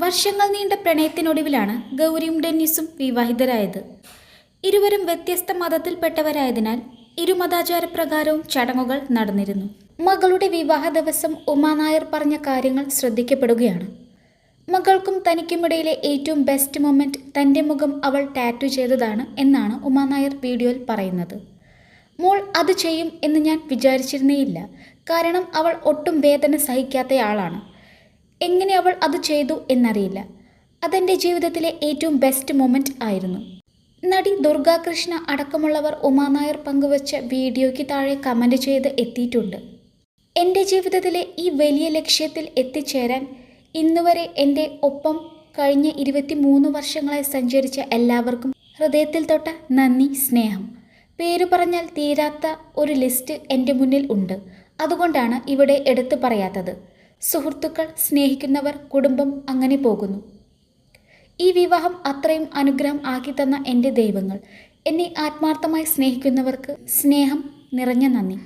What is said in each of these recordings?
വർഷങ്ങൾ നീണ്ട പ്രണയത്തിനൊടുവിലാണ് ഗൗരിയും ഡെന്നിസും വിവാഹിതരായത്. ഇരുവരും വ്യത്യസ്ത മതത്തിൽപ്പെട്ടവരായതിനാൽ ഇരുമതാചാരപ്രകാരവും ചടങ്ങുകൾ നടന്നിരുന്നു. മകളുടെ വിവാഹ ദിവസം ഉമാനായർ പറഞ്ഞ കാര്യങ്ങൾ ശ്രദ്ധിക്കപ്പെടുകയാണ്. മകൾക്കും തനിക്കുമിടയിലെ ഏറ്റവും ബെസ്റ്റ് മൊമെന്റ് തന്റെ മുഖം അവൾ ടാറ്റു ചെയ്തതാണ് എന്നാണ് ഉമാനായർ വീഡിയോയിൽ പറയുന്നത്. മോൾ അത് ചെയ്യും എന്ന് ഞാൻ വിചാരിച്ചിരുന്നേയില്ല. കാരണം അവൾ ഒട്ടും വേദന സഹിക്കാത്തയാളാണ് എങ്ങനെ അവൾ അത് ചെയ്തു എന്നറിയില്ല. അതെന്റെ ജീവിതത്തിലെ ഏറ്റവും ബെസ്റ്റ് മൊമെന്റ് ആയിരുന്നു. നടി ദുർഗാകൃഷ്ണ അടക്കമുള്ളവർ ഉമാനായർ പങ്കുവച്ച വീഡിയോയ്ക്ക് താഴെ കമന്റ് ചെയ്ത് എത്തിയിട്ടുണ്ട്. എന്റെ ജീവിതത്തിലെ ഈ വലിയ ലക്ഷ്യത്തിൽ എത്തിച്ചേരാൻ ഇന്നുവരെ എന്റെ ഒപ്പം കഴിഞ്ഞ ഇരുപത്തി മൂന്ന് വർഷങ്ങളായി സഞ്ചരിച്ച എല്ലാവർക്കും ഹൃദയത്തിൽ തൊട്ട നന്ദി സ്നേഹം. പേര് പറഞ്ഞാൽ തീരാത്ത ഒരു ലിസ്റ്റ് എന്റെ മുന്നിൽ ഉണ്ട്. അതുകൊണ്ടാണ് ഇവിടെ എടുത്തു പറയാത്തത്. സുഹൃത്തുക്കൾ സ്നേഹിക്കുന്നവർ കുടുംബം അങ്ങനെ പോകുന്നു. ഈ വിവാഹം അത്രയും അനുഗ്രഹം ആക്കി തന്ന എന്റെ ദൈവങ്ങൾ. എന്നെ ആത്മാർത്ഥമായി സ്നേഹിക്കുന്നവർക്ക് സ്നേഹം നിറഞ്ഞ നന്ദി.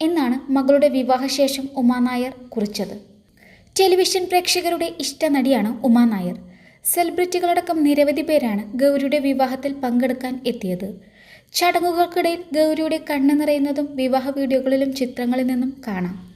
എന്നാണ് മകളുടെ വിവാഹശേഷം ഉമാനായർ കുറിച്ചത്. ടെലിവിഷൻ പ്രേക്ഷകരുടെ ഇഷ്ടനടിയാണ് നടിയാണ് ഉമാനായർ സെലിബ്രിറ്റികളടക്കം നിരവധി പേരാണ് ഗൗരിയുടെ വിവാഹത്തിൽ പങ്കെടുക്കാൻ എത്തിയത്. ചടങ്ങുകൾക്കിടയിൽ ഗൗരിയുടെ കണ്ണ് നിറയുന്നതും വിവാഹ വീഡിയോകളിലും ചിത്രങ്ങളിൽ നിന്നും കാണാം.